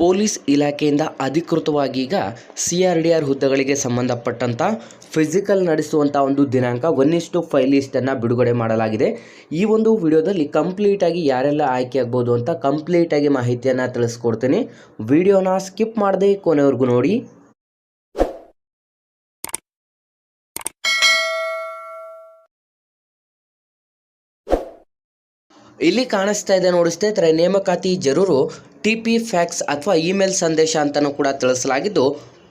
Police ಇಲಾಖೆಯಿಂದ ಅಧಿಕೃತವಾಗಿ ಈಗ ಸಿ ಆರ್ ಡಿ ಆರ್ ಹುದ್ದೆಗಳಿಗೆ ಸಂಬಂಧಪಟ್ಟಂಥ ಫಿಸಿಕಲ್ ನಡೆಸುವಂಥ ಒಂದು ದಿನಾಂಕ ಒನ್ ಫೈಲಿಸ್ಟನ್ನು ಬಿಡುಗಡೆ ಮಾಡಲಾಗಿದೆ. ಈ ಒಂದು ವಿಡಿಯೋದಲ್ಲಿ ಕಂಪ್ಲೀಟಾಗಿ ಯಾರೆಲ್ಲ ಆಯ್ಕೆ ಆಗ್ಬೋದು ಅಂತ ಕಂಪ್ಲೀಟಾಗಿ ಮಾಹಿತಿಯನ್ನು ತಿಳಿಸ್ಕೊಡ್ತೀನಿ. ವಿಡಿಯೋನ ಸ್ಕಿಪ್ ಮಾಡದೆ ಕೊನೆವರೆಗೂ ನೋಡಿ. ಇಲ್ಲಿ ಕಾಣಿಸ್ತಾ ಇದೆ ನೋಡಿ ಸ್ನೇಹಿತರೆ ನೇಮಕಾತಿ ಜರೂರು. ಟಿ ಪಿ ಫ್ಯಾಕ್ಸ್ ಅಥವಾ ಇಮೇಲ್ ಸಂದೇಶ ಅಂತಲೂ ಕೂಡ ತಿಳಿಸಲಾಗಿದ್ದು,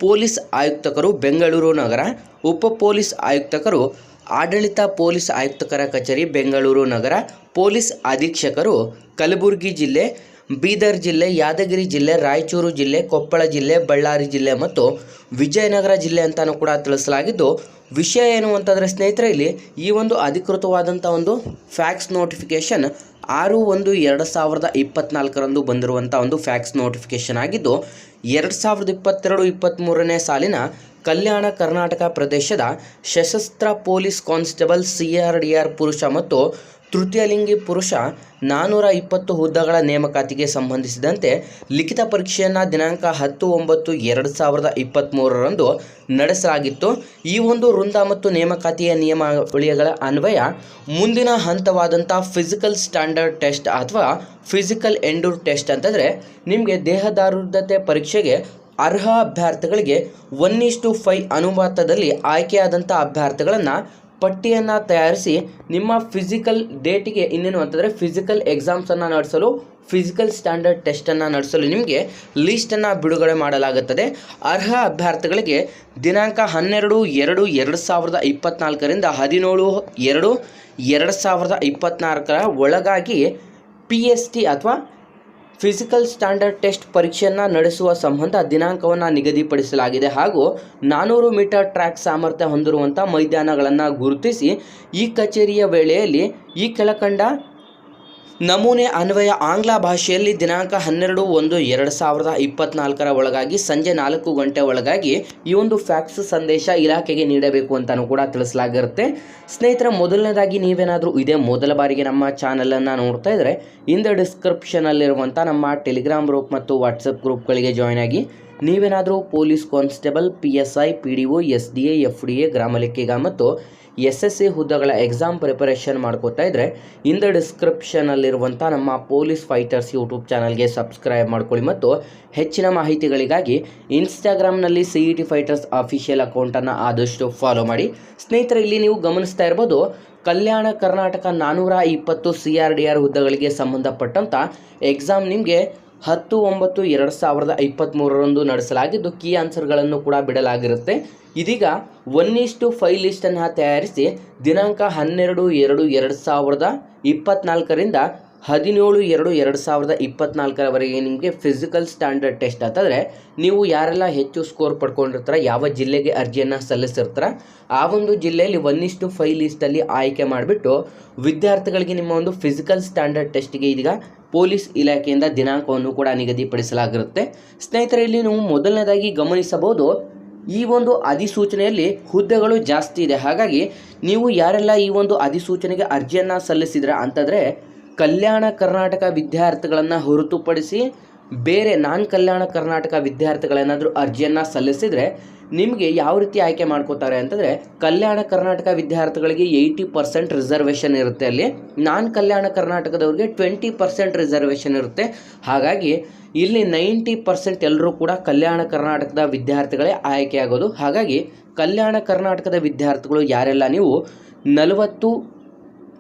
ಪೊಲೀಸ್ ಆಯುಕ್ತಕರು ಬೆಂಗಳೂರು ನಗರ, ಉಪ ಪೊಲೀಸ್ ಆಯುಕ್ತಕರು ಆಡಳಿತ ಪೊಲೀಸ್ ಆಯುಕ್ತಕರ ಕಚೇರಿ ಬೆಂಗಳೂರು ನಗರ, ಪೊಲೀಸ್ ಅಧೀಕ್ಷಕರು ಕಲಬುರಗಿ ಜಿಲ್ಲೆ, ಬೀದರ್ ಜಿಲ್ಲೆ, ಯಾದಗಿರಿ ಜಿಲ್ಲೆ, ರಾಯಚೂರು ಜಿಲ್ಲೆ, ಕೊಪ್ಪಳ ಜಿಲ್ಲೆ, ಬಳ್ಳಾರಿ ಜಿಲ್ಲೆ ಮತ್ತು ವಿಜಯನಗರ ಜಿಲ್ಲೆ ಅಂತಲೂ ಕೂಡ ತಿಳಿಸಲಾಗಿದ್ದು, ವಿಷಯ ಏನು ಅಂತಂದರೆ ಸ್ನೇಹಿತರೆ, ಇಲ್ಲಿ ಈ ಒಂದು ಅಧಿಕೃತವಾದಂಥ ಒಂದು ಫ್ಯಾಕ್ಸ್ ನೋಟಿಫಿಕೇಷನ್ ಆರು ಒಂದು ಎರಡು ಸಾವಿರದ ಇಪ್ಪತ್ನಾಲ್ಕರಂದು ಬಂದಿರುವಂಥ ಒಂದು ಫ್ಯಾಕ್ಸ್ ನೋಟಿಫಿಕೇಷನ್ ಆಗಿದ್ದು, ಎರಡು ಸಾವಿರದ ಇಪ್ಪತ್ತೆರಡು ಇಪ್ಪತ್ತ್ಮೂರನೇ ಸಾಲಿನ ಕಲ್ಯಾಣ ಕರ್ನಾಟಕ ಪ್ರದೇಶದ ಸಶಸ್ತ್ರ police constable C R D R ಪುರುಷ ಮತ್ತು ತೃತೀಯಲಿಂಗಿ ಪುರುಷ ನಾನ್ನೂರ ಇಪ್ಪತ್ತು ಹುದ್ದೆಗಳ ನೇಮಕಾತಿಗೆ ಸಂಬಂಧಿಸಿದಂತೆ ಲಿಖಿತ ಪರೀಕ್ಷೆಯನ್ನು ದಿನಾಂಕ ಹತ್ತು ಒಂಬತ್ತು ಎರಡು ಸಾವಿರದ ಇಪ್ಪತ್ತ್ಮೂರರಂದು ನಡೆಸಲಾಗಿತ್ತು. ಈ ಒಂದು ವೃಂದ ಮತ್ತು ನೇಮಕಾತಿಯ ನಿಯಮಾವಳಿಗಳ ಅನ್ವಯ ಮುಂದಿನ ಹಂತವಾದಂಥ ಫಿಸಿಕಲ್ ಸ್ಟ್ಯಾಂಡರ್ಡ್ ಟೆಸ್ಟ್ ಅಥವಾ ಫಿಸಿಕಲ್ ಎಂಡೂರ್ ಟೆಸ್ಟ್ ಅಂತಂದರೆ ನಿಮಗೆ ದೇಹದಾರುದ್ಧತೆ ಪರೀಕ್ಷೆಗೆ ಅರ್ಹ ಅಭ್ಯರ್ಥಿಗಳಿಗೆ ಒನ್ ಇಸ್ಟು ಫೈ ಅನುಪಾತದಲ್ಲಿ ಆಯ್ಕೆಯಾದಂಥ ಅಭ್ಯರ್ಥಿಗಳನ್ನು ಪಟ್ಟಿಯನ್ನು ತಯಾರಿಸಿ ನಿಮ್ಮ ಫಿಸಿಕಲ್ ಡೇಟಿಗೆ ಇನ್ನೇನು ಅಂತಂದರೆ ಫಿಸಿಕಲ್ ಎಕ್ಸಾಮ್ಸನ್ನು ನಡೆಸಲು ಫಿಸಿಕಲ್ ಸ್ಟ್ಯಾಂಡರ್ಡ್ ಟೆಸ್ಟನ್ನು ನಡೆಸಲು ನಿಮಗೆ ಲೀಸ್ಟನ್ನು ಬಿಡುಗಡೆ ಮಾಡಲಾಗುತ್ತದೆ. ಅರ್ಹ ಅಭ್ಯರ್ಥಿಗಳಿಗೆ ದಿನಾಂಕ ಹನ್ನೆರಡು, ಎರಡು ಎರಡು ಸಾವಿರದ ಇಪ್ಪತ್ತ್ನಾಲ್ಕರಿಂದ ಹದಿನೇಳು, ಎರಡು ಎರಡು ಸಾವಿರದ ಇಪ್ಪತ್ತ್ನಾಲ್ಕರ ಒಳಗಾಗಿ ಪಿ ಎಸ್ ಟಿ ಅಥವಾ ಫಿಸಿಕಲ್ ಸ್ಟ್ಯಾಂಡರ್ಡ್ ಟೆಸ್ಟ್ ಪರೀಕ್ಷೆಯನ್ನು ನಡೆಸುವ ಸಂಬಂಧ ದಿನಾಂಕವನ್ನು ನಿಗದಿಪಡಿಸಲಾಗಿದೆ ಹಾಗೂ ನಾನ್ನೂರು ಮೀಟರ್ ಟ್ರ್ಯಾಕ್ ಸಾಮರ್ಥ್ಯ ಹೊಂದಿರುವಂಥ ಮೈದಾನಗಳನ್ನು ಗುರುತಿಸಿ ಈ ಕಚೇರಿಯ ವೇಳೆಯಲ್ಲಿ ಈ ಕೆಳಕಂಡ ನಮೂನೆ ಅನ್ವಯ ಆಂಗ್ಲ ಭಾಷೆಯಲ್ಲಿ ದಿನಾಂಕ ಹನ್ನೆರಡು ಒಂದು ಎರಡು ಸಾವಿರದ ಇಪ್ಪತ್ನಾಲ್ಕರ ಒಳಗಾಗಿ ಸಂಜೆ ನಾಲ್ಕು ಗಂಟೆ ಒಳಗಾಗಿ ಈ ಒಂದು ಫ್ಯಾಕ್ಸ್ ಸಂದೇಶ ಇಲಾಖೆಗೆ ನೀಡಬೇಕು ಅಂತಲೂ ಕೂಡ ತಿಳಿಸಲಾಗಿರುತ್ತೆ. ಸ್ನೇಹಿತರ, ಮೊದಲನೇದಾಗಿ ನೀವೇನಾದರೂ ಇದೇ ಮೊದಲ ಬಾರಿಗೆ ನಮ್ಮ ಚಾನಲನ್ನು ನೋಡ್ತಾ ಇದ್ದರೆ ಇಂದ ಡಿಸ್ಕ್ರಿಪ್ಷನಲ್ಲಿರುವಂಥ ನಮ್ಮ ಟೆಲಿಗ್ರಾಮ್ ಗ್ರೂಪ್ ಮತ್ತು ವಾಟ್ಸಪ್ ಗ್ರೂಪ್ಗಳಿಗೆ ಜಾಯ್ನ್ ಆಗಿ, ನೀವೇನಾದರೂ police constable, P S I, P D O, S D A, F D A, ಗ್ರಾಮ ಲೆಕ್ಕಿಗ ಮತ್ತು ಎಸ್ ಎಸ್ ಸಿ ಹುದ್ದೆಗಳ ಎಕ್ಸಾಮ್ ಪ್ರಿಪರೇಷನ್ ಮಾಡ್ಕೋತಾ ಇದ್ದರೆ ಇಂದ ಡಿಸ್ಕ್ರಿಪ್ಷನಲ್ಲಿರುವಂಥ ನಮ್ಮ ಪೊಲೀಸ್ ಫೈಟರ್ಸ್ ಯೂಟ್ಯೂಬ್ ಚಾನಲ್ಗೆ ಸಬ್ಸ್ಕ್ರೈಬ್ ಮಾಡ್ಕೊಳ್ಳಿ ಮತ್ತು ಹೆಚ್ಚಿನ ಮಾಹಿತಿಗಳಿಗಾಗಿ ಇನ್ಸ್ಟಾಗ್ರಾಮ್ನಲ್ಲಿ C E T fighters official ಅಕೌಂಟನ್ನು ಆದಷ್ಟು ಫಾಲೋ ಮಾಡಿ. ಸ್ನೇಹಿತರೆ, ಇಲ್ಲಿ ನೀವು ಗಮನಿಸ್ತಾ ಇರ್ಬೋದು, ಕಲ್ಯಾಣ ಕರ್ನಾಟಕ ನಾನ್ನೂರ ಇಪ್ಪತ್ತು ಸಿ ಆರ್ ಡಿ ಆರ್ ಹುದ್ದೆಗಳಿಗೆ ಸಂಬಂಧಪಟ್ಟಂಥ ಎಕ್ಸಾಮ್ ನಿಮಗೆ ಹತ್ತು ಒಂಬತ್ತು ಎರಡು ಸಾವಿರದ ಇಪ್ಪತ್ತ್ಮೂರರಂದು ನಡೆಸಲಾಗಿದ್ದು, ಕೀ ಆನ್ಸರ್ಗಳನ್ನು ಕೂಡ ಬಿಡಲಾಗಿರುತ್ತೆ. ಇದೀಗ ಒನ್ ಇಸ್ಟು ಫೈವ್ ಲಿಸ್ಟನ್ನು ತಯಾರಿಸಿ, ದಿನಾಂಕ ಹನ್ನೆರಡು ಎರಡು ಎರಡು ಸಾವಿರದ ಇಪ್ಪತ್ತ್ನಾಲ್ಕರಿಂದ ಹದಿನೇಳು ಎರಡು ಎರಡು ಸಾವಿರದ ಇಪ್ಪತ್ನಾಲ್ಕರವರೆಗೆ ನಿಮಗೆ ಫಿಸಿಕಲ್ ಸ್ಟ್ಯಾಂಡರ್ಡ್ ಟೆಸ್ಟ್ ಅಂತಂದರೆ ನೀವು ಯಾರೆಲ್ಲ ಹೆಚ್ಚು ಸ್ಕೋರ್ ಪಡ್ಕೊಂಡಿರ್ತಾರೆ, ಯಾವ ಜಿಲ್ಲೆಗೆ ಅರ್ಜಿಯನ್ನು ಸಲ್ಲಿಸಿರ್ತಾರೆ, ಆ ಒಂದು ಜಿಲ್ಲೆಯಲ್ಲಿ ಒಂದಿಷ್ಟು ಫೈ ಲಿಸ್ಟಲ್ಲಿ ಆಯ್ಕೆ ಮಾಡಿಬಿಟ್ಟು ವಿದ್ಯಾರ್ಥಿಗಳಿಗೆ ನಿಮ್ಮ ಒಂದು ಫಿಸಿಕಲ್ ಸ್ಟ್ಯಾಂಡರ್ಡ್ ಟೆಸ್ಟ್ಗೆ ಇದೀಗ ಪೊಲೀಸ್ ಇಲಾಖೆಯಿಂದ ದಿನಾಂಕವನ್ನು ಕೂಡ ನಿಗದಿಪಡಿಸಲಾಗಿರುತ್ತೆ. ಸ್ನೇಹಿತರೆ, ಇಲ್ಲಿ ನೀವು ಮೊದಲನೇದಾಗಿ ಗಮನಿಸಬಹುದು, ಈ ಒಂದು ಅಧಿಸೂಚನೆಯಲ್ಲಿ ಹುದ್ದೆಗಳು ಜಾಸ್ತಿ ಇದೆ. ಹಾಗಾಗಿ ನೀವು ಯಾರೆಲ್ಲ ಈ ಒಂದು ಅಧಿಸೂಚನೆಗೆ ಅರ್ಜಿಯನ್ನು ಸಲ್ಲಿಸಿದ್ರ ಅಂತಂದರೆ ಕಲ್ಯಾಣ ಕರ್ನಾಟಕ ವಿದ್ಯಾರ್ಥಿಗಳನ್ನು ಹೊರತುಪಡಿಸಿ ಬೇರೆ ನಾನ್ ಕಲ್ಯಾಣ ಕರ್ನಾಟಕ ವಿದ್ಯಾರ್ಥಿಗಳೇನಾದರೂ ಅರ್ಜಿಯನ್ನು ಸಲ್ಲಿಸಿದರೆ ನಿಮಗೆ ಯಾವ ರೀತಿ ಆಯ್ಕೆ ಮಾಡ್ಕೋತಾರೆ ಅಂತಂದರೆ ಕಲ್ಯಾಣ ಕರ್ನಾಟಕ ವಿದ್ಯಾರ್ಥಿಗಳಿಗೆ ಏಯ್ಟಿ ಪರ್ಸೆಂಟ್ ರಿಸರ್ವೇಷನ್ ಇರುತ್ತೆ ಅಲ್ಲಿ. ನಾನ್ ಕಲ್ಯಾಣ ಕರ್ನಾಟಕದವ್ರಿಗೆ ಟ್ವೆಂಟಿ ಪರ್ಸೆಂಟ್ ರಿಸರ್ವೇಷನ್ ಇರುತ್ತೆ. ಹಾಗಾಗಿ ಇಲ್ಲಿ ನೈಂಟಿ ಪರ್ಸೆಂಟ್ ಎಲ್ಲರೂ ಕೂಡ ಕಲ್ಯಾಣ ಕರ್ನಾಟಕದ ವಿದ್ಯಾರ್ಥಿಗಳೇ ಆಯ್ಕೆಯಾಗೋದು ಹಾಗಾಗಿ ಕಲ್ಯಾಣ ಕರ್ನಾಟಕದ ವಿದ್ಯಾರ್ಥಿಗಳು ಯಾರೆಲ್ಲ ನೀವು ನಲವತ್ತು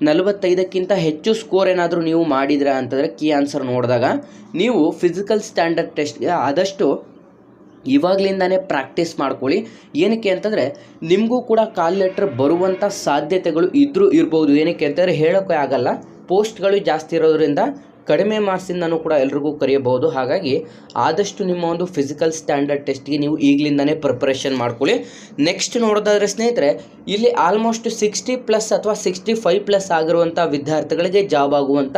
ನಲವತ್ತೈದಕ್ಕಿಂತ ಹೆಚ್ಚು ಸ್ಕೋರ್ ಏನಾದರೂ ನೀವು ಮಾಡಿದ್ರ ಅಂತಂದರೆ ಕೀ ಆನ್ಸರ್ ನೋಡಿದಾಗ ನೀವು ಫಿಸಿಕಲ್ ಸ್ಟ್ಯಾಂಡರ್ಡ್ ಟೆಸ್ಟ್ಗೆ ಆದಷ್ಟು ಇವಾಗಲಿಂದನೇ ಪ್ರಾಕ್ಟೀಸ್ ಮಾಡ್ಕೊಳ್ಳಿ. ಏನಕ್ಕೆ ಅಂತಂದರೆ ನಿಮಗೂ ಕೂಡ ಕಾಲ್ ಲೆಟ್ರ್ ಬರುವಂಥ ಸಾಧ್ಯತೆಗಳು ಇದ್ದರೂ ಇರ್ಬೋದು. ಏನಕ್ಕೆ ಅಂತಂದರೆ ಹೇಳೋಕ್ಕೆ ಆಗಲ್ಲ. ಪೋಸ್ಟ್ಗಳು ಜಾಸ್ತಿ ಇರೋದ್ರಿಂದ ಕಡಿಮೆ ಮಾರ್ಕ್ಸಿಂದನೂ ಕೂಡ ಎಲ್ರಿಗೂ ಕರೆಯಬಹುದು. ಹಾಗಾಗಿ ಆದಷ್ಟು ನಿಮ್ಮ ಒಂದು ಫಿಸಿಕಲ್ ಸ್ಟ್ಯಾಂಡರ್ಡ್ ಟೆಸ್ಟ್ಗೆ ನೀವು ಈಗಲಿಂದನೇ ಪ್ರಿಪ್ರೇಷನ್ ಮಾಡ್ಕೊಳ್ಳಿ. ನೆಕ್ಸ್ಟ್ ನೋಡೋದಾದ್ರೆ ಸ್ನೇಹಿತರೆ, ಇಲ್ಲಿ ಆಲ್ಮೋಸ್ಟ್ ಸಿಕ್ಸ್ಟಿ ಪ್ಲಸ್ ಅಥವಾ ಸಿಕ್ಸ್ಟಿ ಫೈವ್ ಪ್ಲಸ್ ಆಗಿರುವಂಥ ವಿದ್ಯಾರ್ಥಿಗಳಿಗೆ ಜಾಬ್ ಆಗುವಂಥ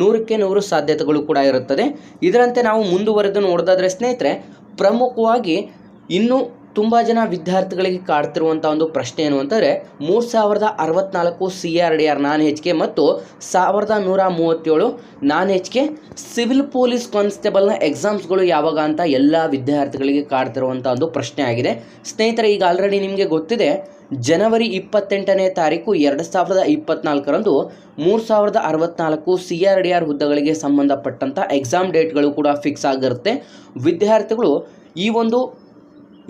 ನೂರಕ್ಕೆ ನೂರು ಸಾಧ್ಯತೆಗಳು ಕೂಡ ಇರುತ್ತದೆ. ಇದರಂತೆ ನಾವು ಮುಂದುವರೆದು ನೋಡೋದಾದ್ರೆ ಸ್ನೇಹಿತರೆ, ಪ್ರಮುಖವಾಗಿ ಇನ್ನು ತುಂಬ ಜನ ವಿದ್ಯಾರ್ಥಿಗಳಿಗೆ ಕಾಡ್ತಿರುವಂಥ ಒಂದು ಪ್ರಶ್ನೆ ಏನು ಅಂತಂದರೆ, ಮೂರು ಸಾವಿರದ ಅರವತ್ನಾಲ್ಕು C R D R non H K ಮತ್ತು ಸಾವಿರದ ನೂರ ಮೂವತ್ತೇಳು non H K civil police ಕಾನ್ಸ್ಟೇಬಲ್ನ ಎಕ್ಸಾಮ್ಸ್ಗಳು ಯಾವಾಗ ಅಂತ ಎಲ್ಲ ವಿದ್ಯಾರ್ಥಿಗಳಿಗೆ ಕಾಡ್ತಿರುವಂಥ ಒಂದು ಪ್ರಶ್ನೆ ಆಗಿದೆ. ಸ್ನೇಹಿತರೆ, ಈಗ ಆಲ್ರೆಡಿ ನಿಮಗೆ ಗೊತ್ತಿದೆ, ಜನವರಿ ಇಪ್ಪತ್ತೆಂಟನೇ ತಾರೀಕು ಎರಡು ಸಾವಿರದ ಇಪ್ಪತ್ನಾಲ್ಕರಂದು ಮೂರು ಸಾವಿರದ ಅರವತ್ನಾಲ್ಕು ಸಿ ಆರ್ ಡಿ ಆರ್ ಹುದ್ದೆಗಳಿಗೆ ಸಂಬಂಧಪಟ್ಟಂಥ ಎಕ್ಸಾಮ್ ಡೇಟ್ಗಳು ಕೂಡ ಫಿಕ್ಸ್ ಆಗಿರುತ್ತೆ. ವಿದ್ಯಾರ್ಥಿಗಳು ಈ ಒಂದು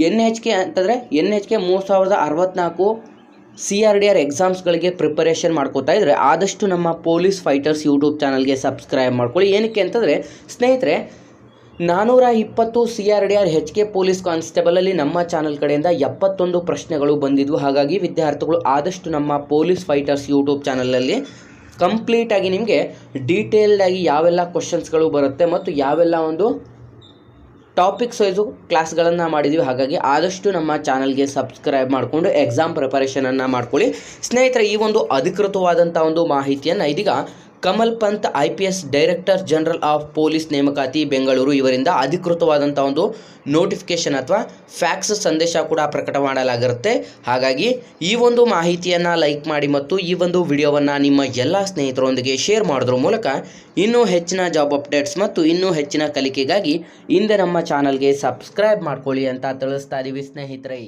ಎನ್ ಎಚ್ ಕೆ ಅಂತಂದರೆ ಎನ್ ಎಚ್ ಕೆ ಮೂರು ಸಾವಿರದ ಅರವತ್ತ್ನಾಲ್ಕು ಸಿ ಆರ್ ಡಿ ಆರ್ ಎಕ್ಸಾಮ್ಸ್ಗಳಿಗೆ ಪ್ರಿಪರೇಷನ್ ಮಾಡ್ಕೋತಾ ಇದ್ದರೆ ಆದಷ್ಟು ನಮ್ಮ ಪೊಲೀಸ್ ಫೈಟರ್ಸ್ ಯೂಟ್ಯೂಬ್ ಚಾನಲ್ಗೆ ಸಬ್ಸ್ಕ್ರೈಬ್ ಮಾಡ್ಕೊಳ್ಳಿ. ಏನಕ್ಕೆ ಅಂತಂದರೆ ಸ್ನೇಹಿತರೆ ನಾನ್ನೂರ ಇಪ್ಪತ್ತು C R D R H K police ಕಾನ್ಸ್ಟೇಬಲಲ್ಲಿ ನಮ್ಮ ಚಾನಲ್ ಕಡೆಯಿಂದ ಎಪ್ಪತ್ತೊಂದು ಪ್ರಶ್ನೆಗಳು ಬಂದಿದ್ವು. ಹಾಗಾಗಿ ವಿದ್ಯಾರ್ಥಿಗಳು ಆದಷ್ಟು ನಮ್ಮ ಪೊಲೀಸ್ ಫೈಟರ್ಸ್ ಯೂಟ್ಯೂಬ್ ಚಾನಲಲ್ಲಿ ಕಂಪ್ಲೀಟಾಗಿ ನಿಮಗೆ ಡೀಟೇಲ್ಡಾಗಿ ಯಾವೆಲ್ಲ ಕ್ವಶನ್ಸ್ಗಳು ಬರುತ್ತೆ ಮತ್ತು ಯಾವೆಲ್ಲ ಒಂದು ಟಾಪಿಕ್ಸ್ ವೈಸು ಕ್ಲಾಸ್ಗಳನ್ನು ಮಾಡಿದ್ದೀವಿ ಹಾಗಾಗಿ ಆದಷ್ಟು ನಮ್ಮ ಚಾನಲ್ಗೆ ಸಬ್ಸ್ಕ್ರೈಬ್ ಮಾಡಿಕೊಂಡು ಎಕ್ಸಾಮ್ ಪ್ರಿಪರೇಷನನ್ನು ಮಾಡ್ಕೊಳ್ಳಿ. ಸ್ನೇಹಿತರೆ, ಈ ಒಂದು ಅಧಿಕೃತವಾದಂಥ ಒಂದು ಮಾಹಿತಿಯನ್ನು ಇದೀಗ Kamal Pant, I P S director general of police ನೇಮಕಾತಿ, ಬೆಂಗಳೂರು. ಇವರಿಂದ ಅಧಿಕೃತವಾದಂಥ ಒಂದು ನೋಟಿಫಿಕೇಶನ್ ಅಥವಾ ಫ್ಯಾಕ್ಸ್ ಸಂದೇಶ ಕೂಡ ಪ್ರಕಟ ಮಾಡಲಾಗಿರುತ್ತೆ. ಹಾಗಾಗಿ ಈ ಒಂದು ಮಾಹಿತಿಯನ್ನು ಲೈಕ್ ಮಾಡಿ ಮತ್ತು ಈ ಒಂದು ವಿಡಿಯೋವನ್ನು ನಿಮ್ಮ ಎಲ್ಲ ಸ್ನೇಹಿತರೊಂದಿಗೆ ಶೇರ್ ಮಾಡೋದ್ರ ಮೂಲಕ ಇನ್ನೂ ಹೆಚ್ಚಿನ ಜಾಬ್ ಅಪ್ಡೇಟ್ಸ್ ಮತ್ತು ಇನ್ನೂ ಹೆಚ್ಚಿನ ಕಲಿಕೆಗಾಗಿ ಹಿಂದೆ ನಮ್ಮ ಚಾನಲ್ಗೆ ಸಬ್ಸ್ಕ್ರೈಬ್ ಮಾಡ್ಕೊಳ್ಳಿ ಅಂತ ತಿಳಿಸ್ತಾ ಇದ್ದೀವಿ ಸ್ನೇಹಿತರೆ.